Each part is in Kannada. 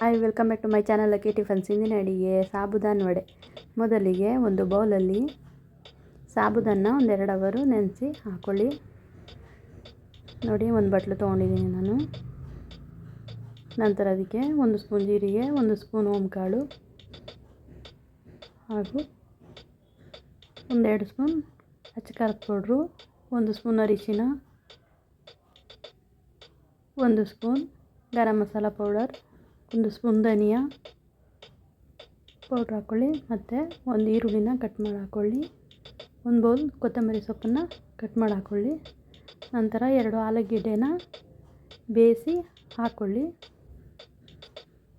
Hi welcome back to my channel ಅಕ್ಕಿ ಟಿಫನ್ಸ್ ಇಂದಿನ ಅಡಿಗೆ ಸಾಬುದಾನ್ ವಡೆ. ಮೊದಲಿಗೆ ಒಂದು ಬೌಲಲ್ಲಿ ಸಾಬುದಾನ ಒಂದೆರಡು ಅವರು ನೆನೆಸಿ ಹಾಕ್ಕೊಳ್ಳಿ ನೋಡಿ, ಒಂದು ಬಟ್ಲು ತೊಗೊಂಡಿದ್ದೀನಿ ನಾನು. ನಂತರ ಅದಕ್ಕೆ ಒಂದು ಸ್ಪೂನ್ ಜೀರಿಗೆ, ಒಂದು ಸ್ಪೂನ್ ಓಂಕಾಳು ಹಾಗೂ ಒಂದೆರಡು ಸ್ಪೂನ್ ಅಚ್ಚಕಾರದ ಪೌಡ್ರು, ಒಂದು ಸ್ಪೂನ್ ಅರಿಶಿನ, ಒಂದು ಸ್ಪೂನ್ ಗರಂ ಮಸಾಲ ಪೌಡರ್ ಒಂದು ಸ್ಪೂನ್ ಧನಿಯಾ ಪೌಡ್ರ್ ಹಾಕ್ಕೊಳ್ಳಿ ಮತ್ತು ಒಂದು ಈರುಳ್ಳಿನ ಕಟ್ ಮಾಡಿ ಹಾಕ್ಕೊಳ್ಳಿ ಒಂದು ಬೌಲ್ ಕೊತ್ತಂಬರಿ ಸೊಪ್ಪನ್ನು ಕಟ್ ಮಾಡಿ ಹಾಕ್ಕೊಳ್ಳಿ ನಂತರ ಎರಡು ಆಲೂಗೆಡ್ಡೆನ ಬೇಯಿಸಿ ಹಾಕ್ಕೊಳ್ಳಿ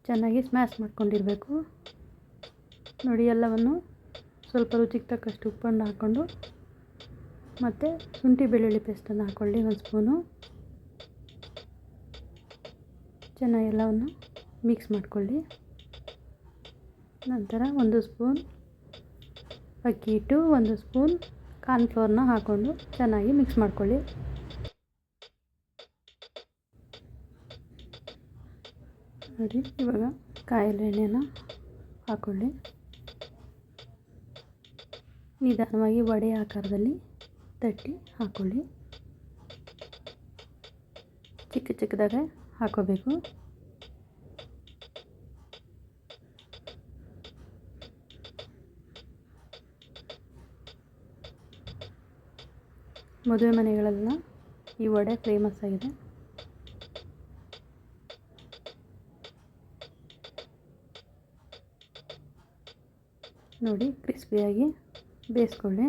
ಚೆನ್ನಾಗಿ ಸ್ಮ್ಯಾಶ್ ಮಾಡ್ಕೊಂಡಿರಬೇಕು. ನೋಡಿ ಎಲ್ಲವನ್ನು ಸ್ವಲ್ಪ ರುಚಿಗೆ ತಕ್ಕಷ್ಟು ಉಪ್ಪನ್ನು ಹಾಕ್ಕೊಂಡು ಮತ್ತು ಶುಂಠಿ ಬೆಳ್ಳುಳ್ಳಿ ಪೇಸ್ಟನ್ನು ಹಾಕ್ಕೊಳ್ಳಿ ಒಂದು ಸ್ಪೂನು. ಚೆನ್ನಾಗಿ ಎಲ್ಲವನ್ನು ಮಿಕ್ಸ್ ಮಾಡ್ಕೊಳ್ಳಿ. ನಂತರ ಒಂದು ಸ್ಪೂನ್ ಅಕ್ಕಿ ಹಿಟ್ಟು, ಒಂದು ಸ್ಪೂನ್ ಕಾರ್ನ್ಫ್ಲೋರ್ನ ಹಾಕ್ಕೊಂಡು ಚೆನ್ನಾಗಿ ಮಿಕ್ಸ್ ಮಾಡ್ಕೊಳ್ಳಿ. ನೋಡಿ, ಇವಾಗ ಕಾಯಿಲೆ ಎಣ್ಣೆನ ಹಾಕ್ಕೊಳ್ಳಿ ನಿಧಾನವಾಗಿ ವಡೆ ಆಕಾರದಲ್ಲಿ ತಟ್ಟಿ ಹಾಕ್ಕೊಳ್ಳಿ ಚಿಕ್ಕ ಚಿಕ್ಕದಾಗೆ ಹಾಕೋಬೇಕು. ಮದುವೆ ಮನೆಗಳೆಲ್ಲ ಈ ವಡೆ ಫೇಮಸ್ ಆಗಿದೆ. ನೋಡಿ ಕ್ರಿಸ್ಪಿಯಾಗಿ ಬೇಯಿಸ್ಕೊಳ್ಳಿ.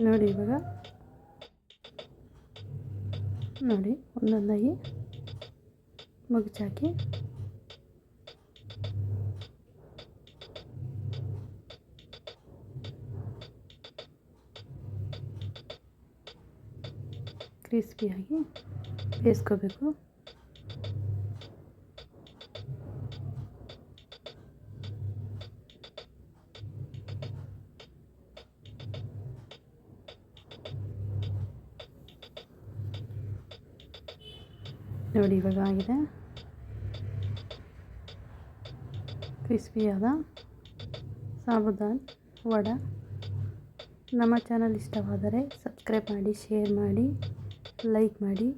ನೋಡಿ ಇವಾಗ. ನೋಡಿ ಒಂದೊಂದಾಗಿ ಮುಗಿಚಾಕಿ. ಕ್ರಿಸ್ಪಿಯಾಗಿ ಬೇಯಿಸ್ಕೋಬೇಕು. ನೋಡಿ, ಇವಾಗ ಆಗಿದೆ. ಕ್ರಿಸ್ಪಿಯಾದ ಸಾಬುದಾನ್ ವಡ. ನಮ್ಮ ಚಾನಲ್ ಇಷ್ಟವಾದರೆ ಸಬ್ಸ್ಕ್ರೈಬ್ ಮಾಡಿ, ಶೇರ್ ಮಾಡಿ, ಲೈಕ್ ಮಾಡಿ.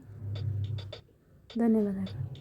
ಧನ್ಯವಾದಗಳು.